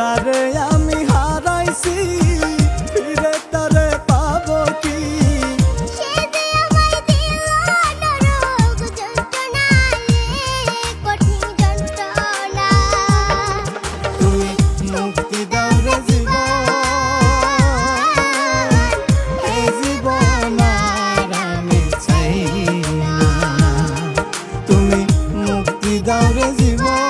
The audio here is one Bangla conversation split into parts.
যারে আমি হারাইছি ফিরে তারে পাব কি? তুমি মুক্তি দাও রে জীবন এই জীবন আমি চাই তুমি মুক্তি দাও রে জীবন।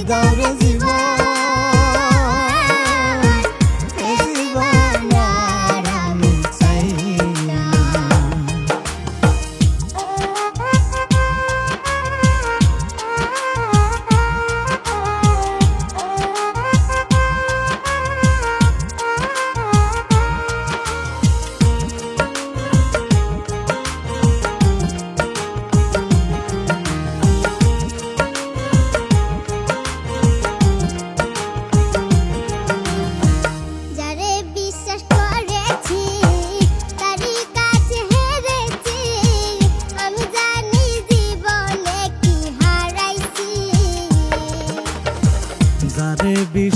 Davra Ziva